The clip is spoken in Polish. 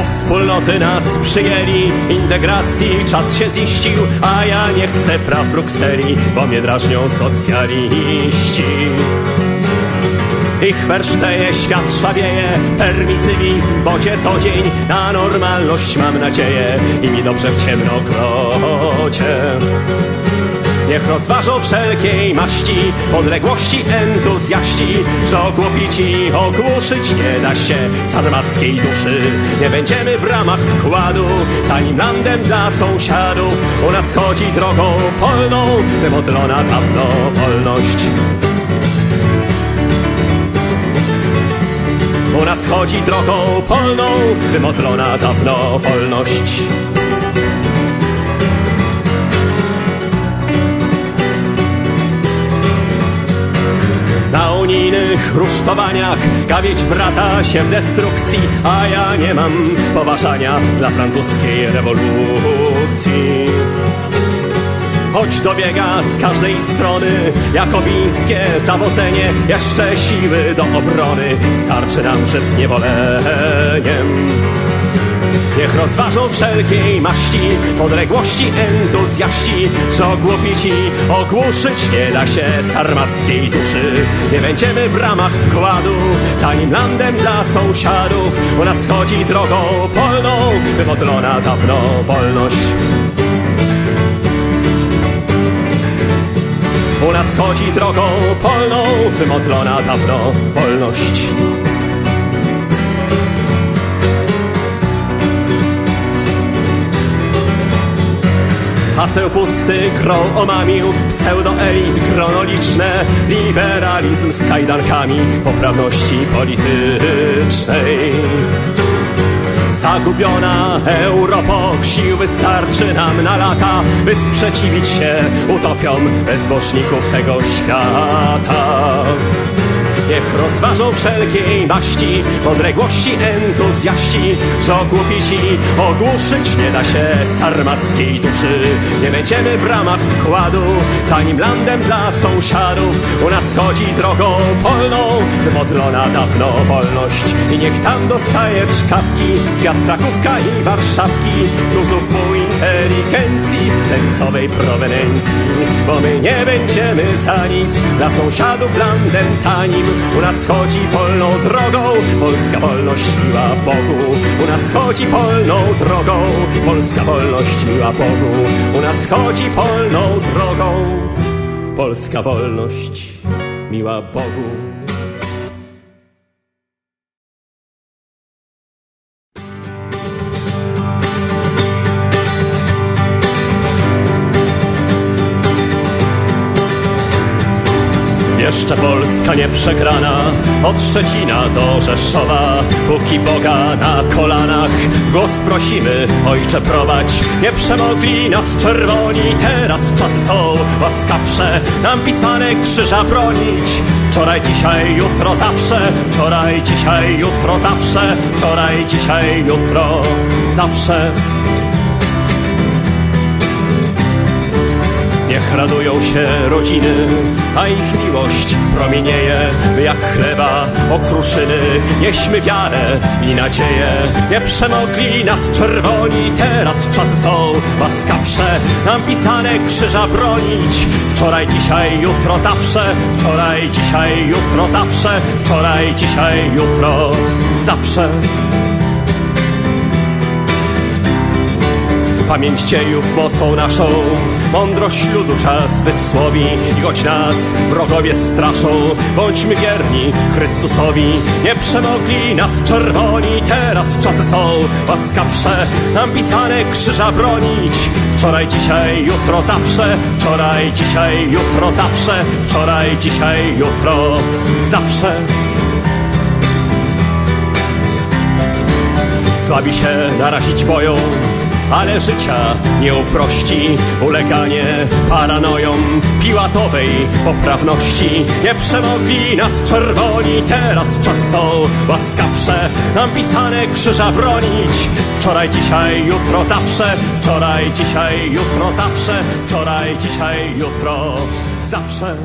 wspólnoty nas przyjęli Integracji czas się ziścił A ja nie chcę praw Brukseli Bo mnie drażnią socjaliści. Ich werszteje, świat szwabieje, permisywizm, bocie co dzień Na normalność mam nadzieję i mi dobrze w ciemnokrocie Niech rozważą wszelkiej maści Podległości entuzjaści Że ogłupici ogłuszyć nie da się Sarmackiej duszy. Nie będziemy w ramach wkładu Tanim landem dla sąsiadów U nas chodzi drogą polną Wymodlona dawno wolność. U nas chodzi drogą polną Wymodlona dawno wolność unijnych rusztowaniach gawieć brata się w destrukcji, a ja nie mam poważania dla francuskiej rewolucji. Choć dobiega z każdej strony jakobińskie zawodzenie, jeszcze siły do obrony starczy nam przed zniewoleniem. Niech rozważą wszelkiej maści podległości entuzjaści, że ogłupici ogłuszyć nie da się sarmackiej duszy. Nie będziemy w ramach wkładu tanim landem dla sąsiadów. U nas chodzi drogą polną, wymodlona dawno wolność. U nas chodzi drogą polną, wymodlona dawno wolność. Haseł pusty grą omamił, pseudoelit chronologiczne, liberalizm z kajdankami poprawności politycznej. Zagubiona Europo, sił wystarczy nam na lata, by sprzeciwić się utopiom bezbożników tego świata. Niech rozważą wszelkiej maści podległości entuzjaści, że ogłupici ogłuszyć nie da się sarmackiej duszy. Nie będziemy w ramach wkładu tanim landem dla sąsiadów. U nas chodzi drogą polną, wymodlona dawno wolność. I niech tam dostaje czkawki, kwiat Krakówka i Warszawki, tuzów pół inteligencji, tęcowej prowenencji. Bo my nie będziemy za nic dla sąsiadów landem tanim. U nas chodzi polną drogą, polska wolność miła Bogu. U nas chodzi polną drogą, polska wolność miła Bogu. U nas chodzi polną drogą, polska wolność miła Bogu. Jeszcze Polska nie przegrana Od Szczecina do Rzeszowa Póki Boga na kolanach. Głos prosimy, Ojcze prowadź. Nie przemogli nas czerwoni Teraz czasy są łaskawsze. Nam pisane krzyża bronić. Wczoraj, dzisiaj, jutro, zawsze. Wczoraj, dzisiaj, jutro, zawsze. Wczoraj, dzisiaj, jutro, zawsze Niech radują się rodziny, a ich miłość promienieje jak chleba okruszyny. Nieśmy wiarę i nadzieję, nie przemogli nas czerwoni. Teraz czasy są łaskawsze, nam pisane krzyża bronić. Wczoraj, dzisiaj, jutro, zawsze. Wczoraj, dzisiaj, jutro, zawsze. Wczoraj, dzisiaj, jutro, zawsze. Pamięć dziejów mocą naszą, mądrość ludu czas wysłowi i choć nas wrogowie straszą, bądźmy wierni Chrystusowi. Nie przemogli nas czerwoni, teraz czasy są łaskawsze, nam pisane krzyża bronić. Wczoraj, dzisiaj, jutro, zawsze, wczoraj, dzisiaj, jutro, zawsze, wczoraj, dzisiaj, jutro, zawsze. Słabi się narazić boją, ale życia nie uprości uleganie paranojom piłatowej poprawności. Nie przemogli nas czerwoni, teraz czas są łaskawsze, nam pisane krzyża bronić. Wczoraj, dzisiaj, jutro, zawsze, wczoraj, dzisiaj, jutro, zawsze, wczoraj, dzisiaj, jutro, zawsze.